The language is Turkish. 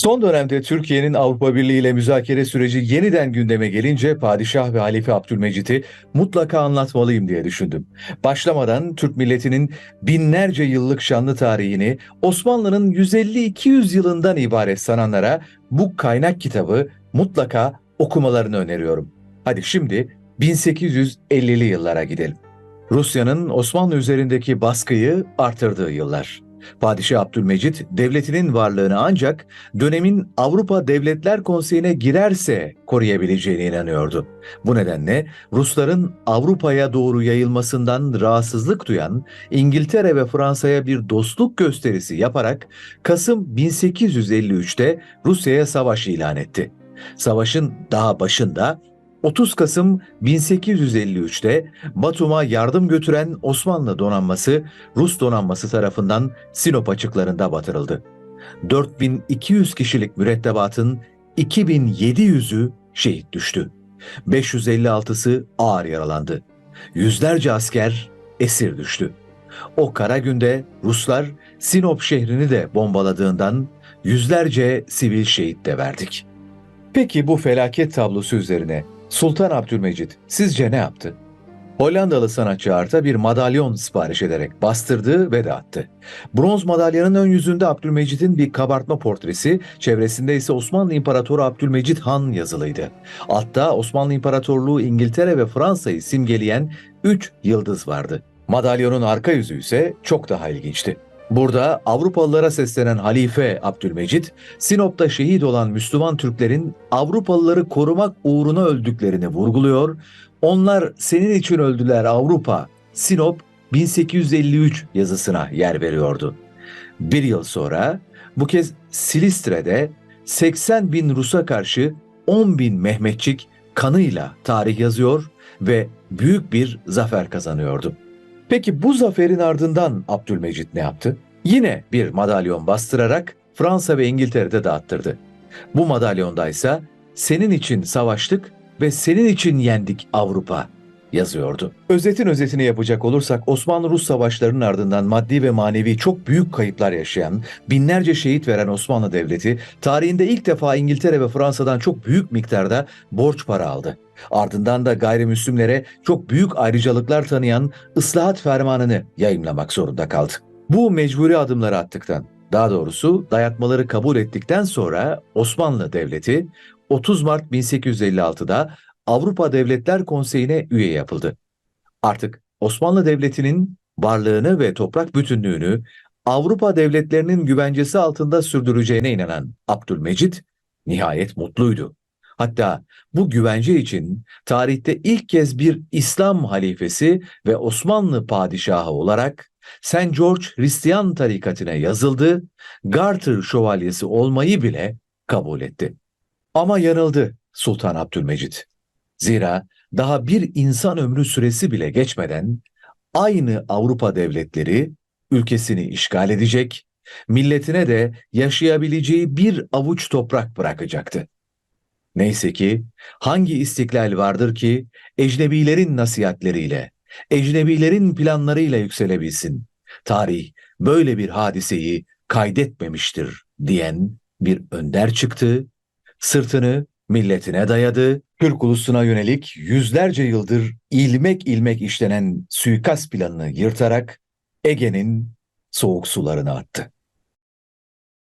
Son dönemde Türkiye'nin Avrupa Birliği ile müzakere süreci yeniden gündeme gelince Padişah ve Halife Abdülmecit'i mutlaka anlatmalıyım diye düşündüm. Başlamadan Türk milletinin binlerce yıllık şanlı tarihini Osmanlı'nın 150-200 yılından ibaret sananlara bu kaynak kitabı mutlaka okumalarını öneriyorum. Hadi şimdi 1850'li yıllara gidelim. Rusya'nın Osmanlı üzerindeki baskıyı artırdığı yıllar. Padişah Abdülmecit devletinin varlığını ancak dönemin Avrupa Devletler Konseyi'ne girerse koruyabileceğine inanıyordu. Bu nedenle Rusların Avrupa'ya doğru yayılmasından rahatsızlık duyan İngiltere ve Fransa'ya bir dostluk gösterisi yaparak Kasım 1853'te Rusya'ya savaş ilan etti. Savaşın daha başında 30 Kasım 1853'te Batum'a yardım götüren Osmanlı donanması Rus donanması tarafından Sinop açıklarında batırıldı. 4200 kişilik mürettebatın 2700'ü şehit düştü. 556'sı ağır yaralandı. Yüzlerce asker esir düştü. O kara günde Ruslar Sinop şehrini de bombaladığından yüzlerce sivil şehit de verdik. Peki bu felaket tablosu üzerine Sultan Abdülmecit sizce ne yaptı? Hollandalı sanatçı Art'a bir madalyon sipariş ederek bastırdı ve dağıttı. Bronz madalyanın ön yüzünde Abdülmecit'in bir kabartma portresi, çevresinde ise Osmanlı İmparatoru Abdülmecit Han yazılıydı. Altta Osmanlı İmparatorluğu İngiltere ve Fransa'yı simgeleyen 3 yıldız vardı. Madalyonun arka yüzü ise çok daha ilginçti. Burada Avrupalılara seslenen Halife Abdülmecit, Sinop'ta şehit olan Müslüman Türklerin Avrupalıları korumak uğruna öldüklerini vurguluyor. Onlar senin için öldüler Avrupa, Sinop 1853 yazısına yer veriyordu. Bir yıl sonra bu kez Silistre'de 80 bin Rus'a karşı 10 bin Mehmetçik kanıyla tarih yazıyor ve büyük bir zafer kazanıyordu. Peki bu zaferin ardından Abdülmecit ne yaptı? Yine bir madalyon bastırarak Fransa ve İngiltere'de dağıttırdı. Bu madalyonda ise senin için savaştık ve senin için yendik Avrupa yazıyordu. Özetin özetini yapacak olursak Osmanlı-Rus savaşlarının ardından maddi ve manevi çok büyük kayıplar yaşayan, binlerce şehit veren Osmanlı Devleti tarihinde ilk defa İngiltere ve Fransa'dan çok büyük miktarda borç para aldı. Ardından da gayrimüslimlere çok büyük ayrıcalıklar tanıyan ıslahat fermanını yayımlamak zorunda kaldı. Bu mecburi adımları attıktan, daha doğrusu dayatmaları kabul ettikten sonra Osmanlı Devleti 30 Mart 1856'da Avrupa Devletler Konseyi'ne üye yapıldı. Artık Osmanlı Devleti'nin varlığını ve toprak bütünlüğünü Avrupa devletlerinin güvencesi altında sürdüreceğine inanan Abdülmecit nihayet mutluydu. Hatta bu güvence için tarihte ilk kez bir İslam halifesi ve Osmanlı padişahı olarak St. George Hristiyan tarikatına yazıldı, Garter şövalyesi olmayı bile kabul etti. Ama yanıldı Sultan Abdülmecit. Zira daha bir insan ömrü süresi bile geçmeden aynı Avrupa devletleri ülkesini işgal edecek, milletine de yaşayabileceği bir avuç toprak bırakacaktı. Neyse ki hangi istiklal vardır ki ecnebilerin nasihatleriyle, ecnebilerin planlarıyla yükselebilsin. Tarih böyle bir hadiseyi kaydetmemiştir diyen bir önder çıktı, sırtını milletine dayadı, Türk ulusuna yönelik yüzlerce yıldır ilmek ilmek işlenen suikast planını yırtarak Ege'nin soğuk sularına attı.